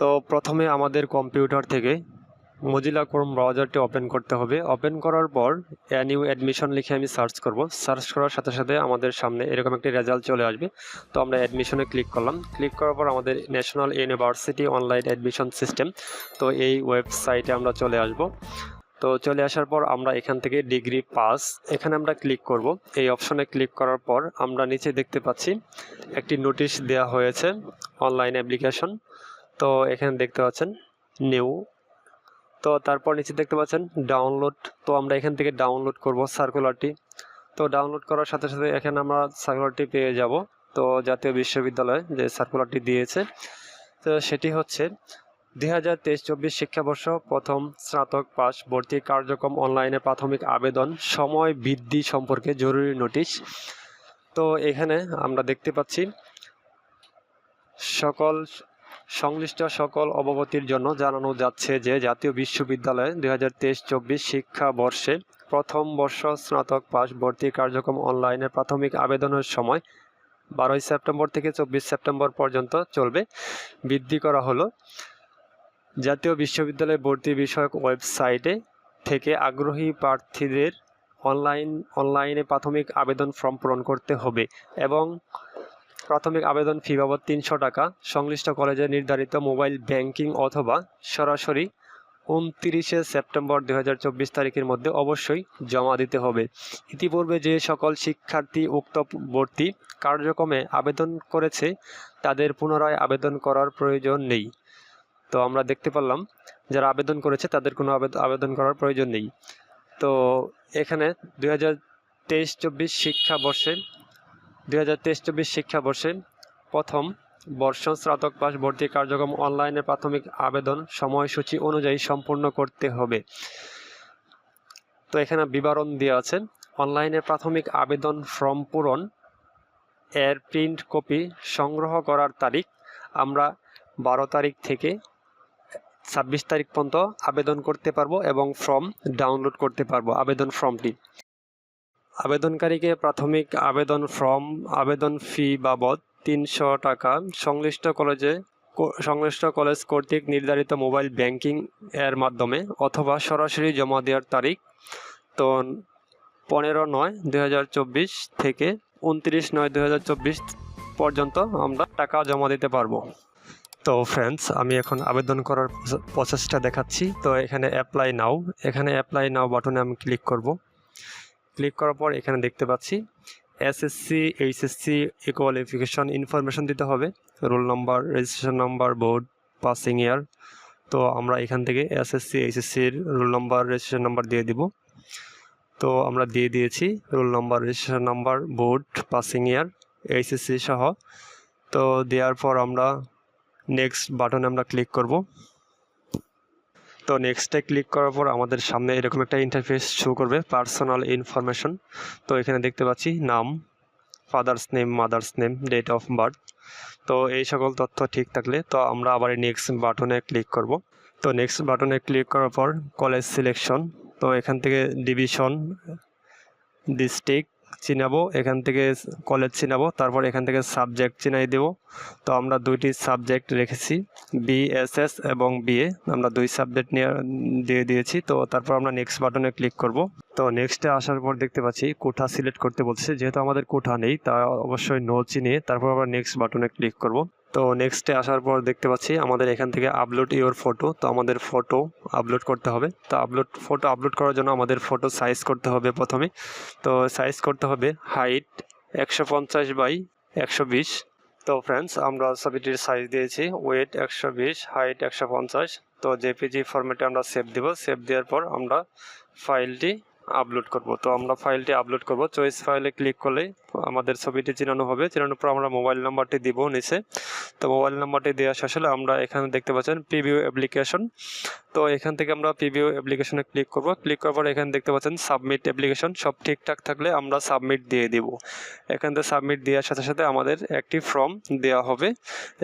তো প্রথমে আমাদের কম্পিউটার থেকে মজিলা ক্রোম ব্রাউজারটি ওপেন করতে হবে। ওপেন করার পর নিউ অ্যাডমিশন লিখে আমি সার্চ করব। সার্চ করার সাথে সাথে আমাদের সামনে এরকম একটি রেজাল্ট চলে আসবে। তো আমরা অ্যাডমিশনে ক্লিক করলাম। ক্লিক করার পর আমাদের national university online admission system তো এই ওয়েবসাইটে আমরা চলে আসব। তো চলে আসার পর আমরা এখান থেকে ডিগ্রি পাস এখানে আমরা ক্লিক করব। এই অপশনে ক্লিক করার পর আমরা নিচে দেখতে পাচ্ছি একটি নোটিশ দেওয়া হয়েছে অনলাইন অ্যাপ্লিকেশন তো এখানে দেখতে পাচ্ছেন নিউ তো তারপর নিচে দেখতে পাচ্ছেন ডাউনলোড তো আমরা এখান থেকে ডাউনলোড করব সার্কুলারটি তো ডাউনলোড করার সাথে সাথে এখানে আমরা সার্কুলারটি পেয়ে যাব। তো জাতীয় বিশ্ববিদ্যালয় যে সার্কুলারটি দিয়েছে, তো সেটি হচ্ছে দুই হাজার তেইশ চব্বিশ শিক্ষাবর্ষ প্রথম স্নাতক পাস ভর্তি কার্যক্রম অনলাইনে প্রাথমিক আবেদন, সময় বৃদ্ধি সম্পর্কে জরুরি নোটিশ। তো এখানে আমরা দেখতে পাচ্ছি সকল সংশ্লিষ্ট সকল অবগতির জন্য জানানো যাচ্ছে যে জাতীয় বিশ্ববিদ্যালয়ে দুই হাজার তেইশ চব্বিশ শিক্ষাবর্ষে প্রথম বর্ষ স্নাতক পাস ভর্তি কার্যক্রম অনলাইনে প্রাথমিক আবেদনের সময় বারোই সেপ্টেম্বর থেকে চব্বিশ সেপ্টেম্বর পর্যন্ত চলবে। বৃদ্ধি করা হলো। জাতীয় বিশ্ববিদ্যালয় ভর্তি বিষয়ক ওয়েবসাইটে থেকে আগ্রহী প্রার্থীদের অনলাইন, অনলাইনে প্রাথমিক আবেদন ফর্ম পূরণ করতে হবে এবং প্রাথমিক আবেদন ফি বাবদ তিনশো টাকা। সংশ্লিষ্ট কলেজে নির্ধারিত মোবাইল ব্যাংকিং অথবা সরাসরি উনতিরিশে সেপ্টেম্বর দু হাজার চব্বিশ তারিখের মধ্যে অবশ্যই জমা দিতে হবে। ইতিপূর্বে যে সকল শিক্ষার্থী উক্ত ভর্তি কার্যক্রমে আবেদন করেছে, তাদের পুনরায় আবেদন করার প্রয়োজন নেই। তো আমরা দেখতে পারলাম, যারা আবেদন করেছে, তাদের কোনো আবেদ- আবেদন করার প্রয়োজন নেই। তো এখানে দুই হাজার তেইশ চব্বিশ শিক্ষাবর্ষে দুই হাজার তেইশ চব্বিশ শিক্ষাবর্ষে প্রথম বর্ষ স্নাতক পাস ভর্তি কার্যক্রম অনলাইনে প্রাথমিক আবেদন সময়সূচি অনুযায়ী সম্পূর্ণ করতে হবে। তো এখানে বিবরণ দেওয়া আছে, অনলাইনে প্রাথমিক আবেদন ফর্ম পূরণ, এর প্রিন্ট কপি সংগ্রহ করার তারিখ, আমরা বারো তারিখ থেকে ছাব্বিশ তারিখ পর্যন্ত আবেদন করতে পারব এবং ফর্ম ডাউনলোড করতে পারব, আবেদন ফর্মটি। আবেদনকারীকে প্রাথমিক আবেদন ফর্ম, আবেদন ফি বাবদ তিনশো টাকা। সংশ্লিষ্ট কলেজে সংশ্লিষ্ট কলেজ কর্তৃক নির্ধারিত মোবাইল ব্যাংকিং এর মাধ্যমে অথবা সরাসরি জমা দেওয়ার তারিখ। তো পনেরো নয় দুই থেকে উনত্রিশ নয় দুই পর্যন্ত আমরা টাকা জমা দিতে পারব। তো ফ্রেন্ডস আমি এখন আবেদন করার প্রসেসটা দেখাচ্ছি। তো এখানে অ্যাপ্লাই নাও এখানে অ্যাপ্লাই নাও বাটনে আমি ক্লিক করব। ক্লিক করার পর এখানে দেখতে পাচ্ছি এসএসসি এইচএসসি কোয়ালিফিকেশন ইনফরমেশন দিতে হবে roll number registration number board passing year তো আমরা এখান থেকে এসএসসি এইচএসসির রোল নাম্বার রেজিস্ট্রেশন নাম্বার দিয়ে দিব। তো আমরা দিয়ে দিয়েছি roll number registration number board passing year HSC সহ। তো দেওয়ার পর আমরা নেক্সট বাটনে আমরা ক্লিক করব। তো নেক্সটে ক্লিক করার পর আমাদের সামনে এরকম একটা ইন্টারফেস শো করবে পার্সোনাল ইনফরমেশন তো এখানে দেখতে পাচ্ছি নাম father's name mother's name date of birth তো এই সকল তথ্য ঠিক থাকলে তো আমরা আবার নেক্সট বাটনে ক্লিক করব। তো নেক্সট বাটনে ক্লিক করার পর কলেজ সিলেকশন তো এখান থেকে ডিভিশন ডিস্ট্রিক্ট চিনাবো, এখান থেকে কলেজ চিনাবো, তারপর এখান থেকে সাবজেক্ট চিনাই দেব। তো আমরা দুইটি সাবজেক্ট রেখেছি বিএসএস এবং বিএ আমরা দুই সাবজেক্ট নিয়ে, দিয়ে দিয়েছি, তো তারপর আমরা নেক্সট বাটনে ক্লিক করব। তো নেক্সটে আসার পর দেখতে পাচ্ছি, কোঠা সিলেক্ট করতে বলছে, যেহেতু আমাদের কোঠা নেই, তা অবশ্যই নো চিনিয়ে তারপর আমরা নেক্সট বাটনে ক্লিক করব। তো নেক্সটে আসার পর দেখতে পাচ্ছি আমাদের এখান থেকে আপলোড ইওর ফটো তো আমাদের ফটো আপলোড করতে হবে। তো আপলোড ফটো আপলোড করার জন্য আমাদের ফটো সাইজ করতে হবে প্রথমে। তো সাইজ করতে হবে হাইট একশো পঞ্চাশ বাই একশো বিশ। তো ফ্রেন্ডস আমরা ছবিটির সাইজ দিয়েছি ওয়েট একশো বিশ হাইট একশো পঞ্চাশ। তো জেপিজি ফরম্যাটে আমরা সেভ দেব সেভ দেওয়ার পর আমরা ফাইলটি আপলোড করব। তো আমরা ফাইলটি আপলোড করব। চয়েস ফাইলে ক্লিক করলে আমাদের ছবিটি চেনানো হবে। চেনানোর পর আমরা মোবাইল নাম্বারটি দিব নিচে। তো মোবাইল নাম্বারটি দেওয়া শেষ হলে আমরা এখানে দেখতে পাচ্ছেন প্রিভিউ অ্যাপ্লিকেশন তো এখান থেকে আমরা প্রিভিউ অ্যাপ্লিকেশনে ক্লিক করব। ক্লিক করার পর এখানে দেখতে পাচ্ছেন সাবমিট অ্যাপ্লিকেশন সব ঠিকঠাক থাকলে আমরা সাবমিট দিয়ে দিব। এখান থেকে সাবমিট দেওয়ার সাথে সাথে আমাদের একটি ফর্ম দেওয়া হবে।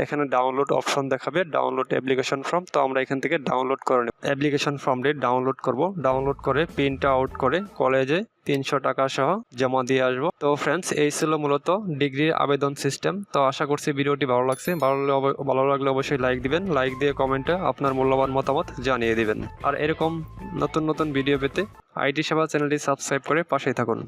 এখানে ডাউনলোড অপশন দেখাবে ডাউনলোড অ্যাপ্লিকেশন ফর্ম তো আমরা এখান থেকে ডাউনলোড করে নেব। অ্যাপ্লিকেশন ফর্মটি ডাউনলোড করব। ডাউনলোড করে প্রিন্ট আউট করে কলেজে তিনশো টাকা সহ জমা দিয়ে আসব। তো ফ্রেন্ডস এই ছিল মূলত ডিগ্রির আবেদন সিস্টেম তো আশা করছি ভিডিওটি ভালো লাগছে। ভালো ভালো লাগলে অবশ্যই লাইক দিবেন। লাইক দিয়ে কমেন্টে আপনার মূল্যবান মতামত জানিয়ে দিবেন। আর এরকম নতুন নতুন ভিডিও পেতে আইটি সেবা চ্যানেলটি সাবস্ক্রাইব করে পাশেই থাকুন।